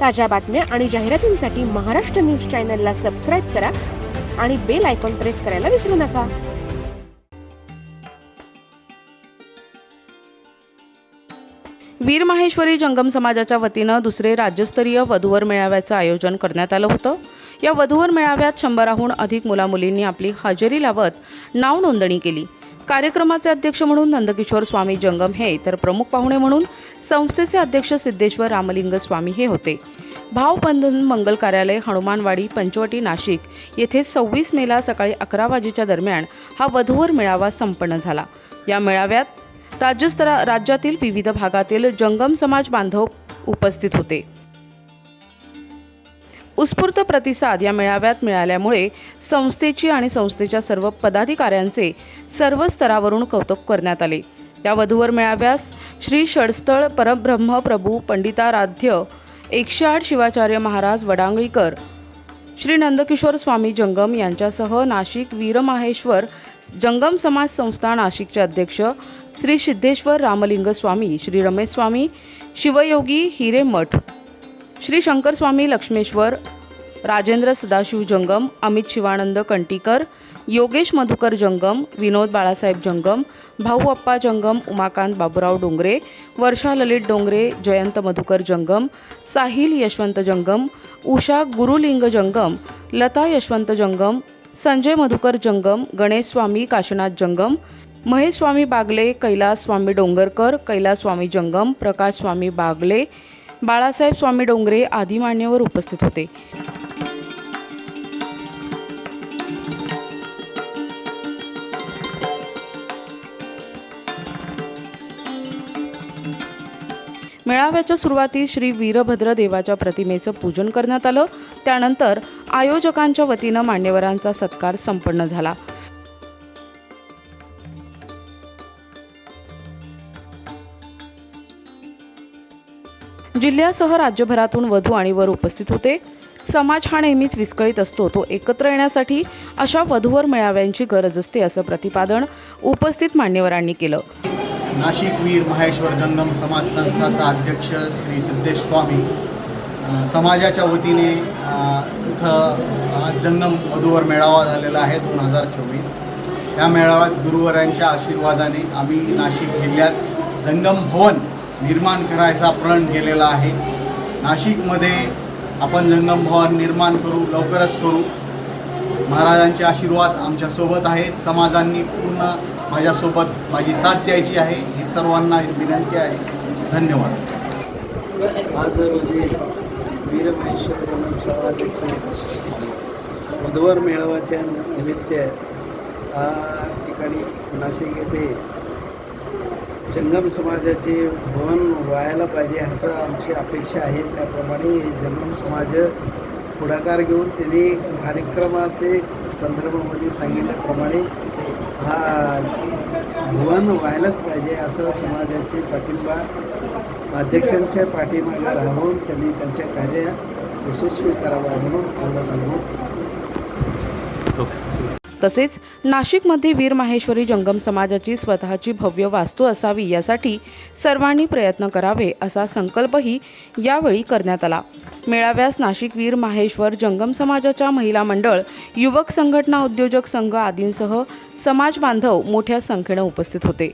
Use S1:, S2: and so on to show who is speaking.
S1: ताज्या बातम्या आणि जाहिरातींसाठी महाराष्ट्र न्यूज चॅनलला सबस्क्राईब करा आणि बेल आयकॉन प्रेस करायला विसरू नका.
S2: वीर माहेश्वरी जंगम समाजाच्या वतीनं दुसरे राज्यस्तरीय वधूवर मेळाव्याचं आयोजन करण्यात आलं होतं. या वधूवर मेळाव्यात शंभराहून अधिक मुलामुलींनी आपली हजेरी लावत नाव नोंदणी केली. कार्यक्रमाचे अध्यक्ष म्हणून नंदकिशोर स्वामी जंगम हे तर प्रमुख पाहुणे म्हणून संस्थेचे अध्यक्ष सिद्धेश्वर रामलिंग स्वामी हे होते. भावबंधन मंगल कार्यालय हनुमानवाडी पंचवटी नाशिक येथे सव्वीस मेला सकाळी अकरा वाजेच्या दरम्यान हा वधूवर मेळावा संपन्न झाला. या मेळाव्यात राज्यस्तरा राज्यातील विविध भागातील जंगम समाज बांधव उपस्थित होते. उत्स्फूर्त प्रतिसाद या मेळाव्यात मिळाल्यामुळे संस्थेची आणि संस्थेच्या सर्व पदाधिकाऱ्यांचे सर्व स्तरावरून कौतुक करण्यात आले. या वधूवर मेळाव्यास श्री षडस्थळ परब्रह्म प्रभू पंडिताराध्य एकशे आठ शिवाचार्य महाराज वडांगळीकर श्री नंदकिशोर स्वामी जंगम यांच्यासह नाशिक वीरमाहेश्वर जंगम समाज संस्था नाशिकचे अध्यक्ष श्री सिद्धेश्वर रामलिंग स्वामी श्री रमेश स्वामी शिवयोगी हिरेमठ श्री शंकर स्वामी लक्ष्मेश्वर राजेंद्र सदाशिव जंगम अमित शिवानंद कंटीकर योगेश मधुकर जंगम विनोद बाळासाहेब जंगम भाऊ अप्पा जंगम उमाकांत बाबूराव डोंगरे वर्षा ललित डोंगरे जयंत मधुकर जंगम साहिल यशवंत जंगम उषा गुरुलिंग जंगम लता यशवंत जंगम संजय मधुकर जंगम गणेश स्वामी काशीनाथ जंगम महेश स्वामी बागले कैलास स्वामी डोंगरकर कैलास स्वामी जंगम प्रकाश स्वामी बागले बाळासाहेब स्वामी डोंगरे आदी मान्यवर उपस्थित होते. मेळाव्याच्या सुरुवातीस श्री वीरभद्र देवाच्या प्रतिमेचं पूजन करण्यात आलं. त्यानंतर आयोजकांच्या वतीनं मान्यवरांचा सत्कार संपन्न झाला. जिल्ह्यासह राज्यभरातून वधू आणि वर उपस्थित होते. समाज हा नेहमीच विस्कळीत असतो. तो एकत्र येण्यासाठी अशा वधूवर मेळाव्यांची गरज असते असं प्रतिपादन उपस्थित मान्यवरांनी केलं.
S3: नाशिक वीर माहेश्वर जंगम समाज संस्थाचा अध्यक्ष श्री सिद्धेश स्वामी समाजाच्या वतीने इथं आज जंगम वधूवर मेळावा झालेला आहे दोन हजार चोवीस. या मेळाव्यात गुरुवरांच्या आशीर्वादाने आम्ही नाशिक जिल्ह्यात जंगम भवन निर्माण करायचा प्रण केलेला आहे. नाशिकमध्ये आपण जंगम भवन निर्माण करू लवकरच करू. महाराजांचे आशीर्वाद आमच्यासोबत आहेत. समाजांनी पूर्ण माझ्यासोबत माझी साथ द्यायची आहे. ही सर्वांना विनंती आहे. धन्यवाद.
S4: आज रोजी वीर महेश्वर समाजाचे बुधवार मेळाव्याच्या निमित्त हा ठिकाणी नाशिक येथे जंगम समाजाचे भवन व्हायला पाहिजे ह्याचं आमची अपेक्षा आहे. त्याप्रमाणे जंगम समाज पुढाकार घेऊन त्यांनी कार्यक्रमाचे संदर्भामध्ये सांगितल्याप्रमाणे हा भवन व्हायलाच पाहिजे असं समाजाचे पाठिंबा अध्यक्षांच्या पाठीमागे राहून त्यांनी त्यांच्या कार्य यशस्वी करावा म्हणून आम्हाला सांगू.
S2: ओके तसेच नाशिकमध्ये वीर माहेश्वरी जंगम समाजाची स्वतःची भव्य वास्तू असावी यासाठी सर्वांनी प्रयत्न करावे असा संकल्पही यावेळी करण्यात आला. मेळाव्यास नाशिक वीर माहेश्वर जंगम समाजाच्या महिला मंडळ युवक संघटना उद्योजक संघ आदींसह समाज बांधव मोठ्या संख्येनं उपस्थित होते.